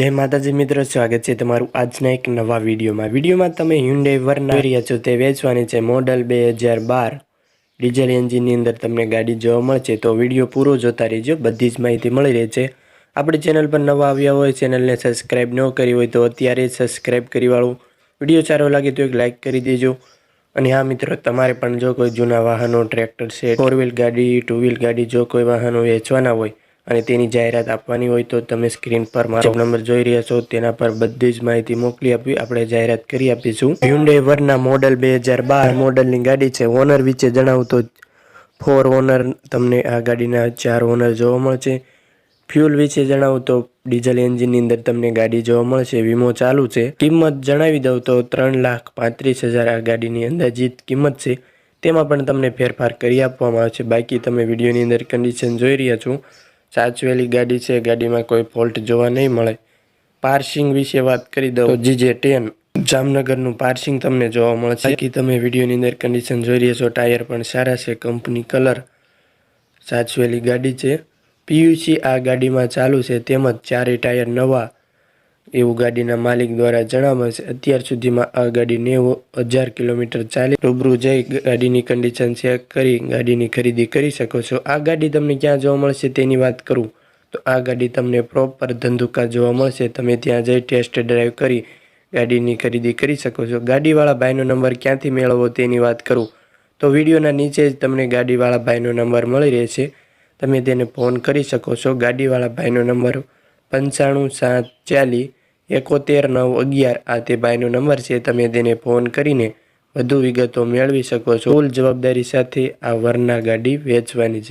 જય માતાજી મિત્રો, સ્વાગત છે તમારું આજના એક નવા વિડીયોમાં. વિડીયોમાં તમે હ્યુન્ડે વરના રહ્યા છો, તે વેચવાની છે મોડલ બે હજાર બાર. ડીઝલ એન્જિનની અંદર તમને ગાડી જોવા મળશે, તો વીડિયો પૂરો જોતા રહેજો, બધી જ માહિતી મળી રહે છે આપણી ચેનલ પર નવા આવ્યા હોય, ચેનલને સબસ્ક્રાઈબ ન કરી હોય, તો અત્યારે સબસ્ક્રાઈબ કરી વાળો. વીડિયો સારો લાગે તો એક લાઇક કરી દેજો. અને હા મિત્રો, તમારે પણ જો કોઈ જૂના વાહનો, ટ્રેક્ટર, છે ફોર વ્હીલ ગાડી ટુ વ્હીલ ગાડી, જો કોઈ વાહનો વેચવાના હોય અને તેની જાહેરાત આપવાની હોય તો તમે સ્ક્રીન પર મારો નંબર જોઈ રહ્યા છો. તેના પર બધી જ માહિતી મોકલી આપી. આપણે જાહેરાત કરી આપીશું. હ્યુન્ડે વરના મોડલ બે હજાર બાર મોડલની ગાડી છે. ઓનર વિશે જણાવું તો ફોર ઓનર તમને આ ગાડીના ચાર ઓનર જોવા મળશે. ફ્યુલ વિશે જણાવું તો ડીઝલ એન્જિનની અંદર તમને ગાડી જોવા મળશે. વીમો ચાલુ છે. કિંમત જણાવી દઉં તો ત્રણ લાખ પાંત્રીસ હજાર આ ગાડીની અંદાજિત કિંમત છે. તેમાં પણ તમને ફેરફાર કરી આપવામાં આવશે. બાકી તમે વિડીયોની અંદર કન્ડિશન જોઈ રહ્યા છો. સાચવેલી ગાડી છે, ગાડીમાં કોઈ ફોલ્ટ જોવા નહીં મળે. પાર્સિંગ વિશે વાત કરી દઉં. જીજે ટેન, જામનગરનું પાર્સિંગ તમને જોવા મળશે. બાકી તમે વિડીયોની અંદર કન્ડિશન જોઈ રહ્યા છો, ટાયર પણ સારા છે, કંપની કલર સાચવેલી ગાડી છે. પીયુસી આ ગાડીમાં ચાલુ છે, તેમજ ચારે ટાયર નવા એવું ગાડીના માલિક દ્વારા જણાવ્યું છે. અત્યાર સુધીમાં આ ગાડી નેવું હજાર કિલોમીટર ચાલી. રૂબરૂ જઈ ગાડીની કન્ડિશન ચેક કરી ગાડીની ખરીદી કરી શકો છો. આ ગાડી તમને ક્યાં જોવા મળશે તેની વાત કરું. તો આ ગાડી તમને પ્રોપર ધંધુકા જોવા મળશે. તમે ત્યાં જઈ ટેસ્ટ ડ્રાઈવ કરી ગાડીની ખરીદી કરી શકો છો. ગાડીવાળા ભાઈનો નંબર ક્યાંથી મેળવવો તેની વાત કરું. તો વિડીયોના નીચે જ તમને ગાડીવાળા ભાઈનો નંબર મળી રહેશે. તમે તેને ફોન કરી શકો છો. ગાડીવાળા ભાઈનો નંબર પંચાણું સાત ચાલીસ એકોતેર નવ અગિયાર આ તે ભાઈનો નંબર છે. તમે તેને ફોન કરીને વધુ વિગતો મેળવી શકો છો. ફૂલ જવાબદારી સાથે આ વરના ગાડી વેચવાની છે.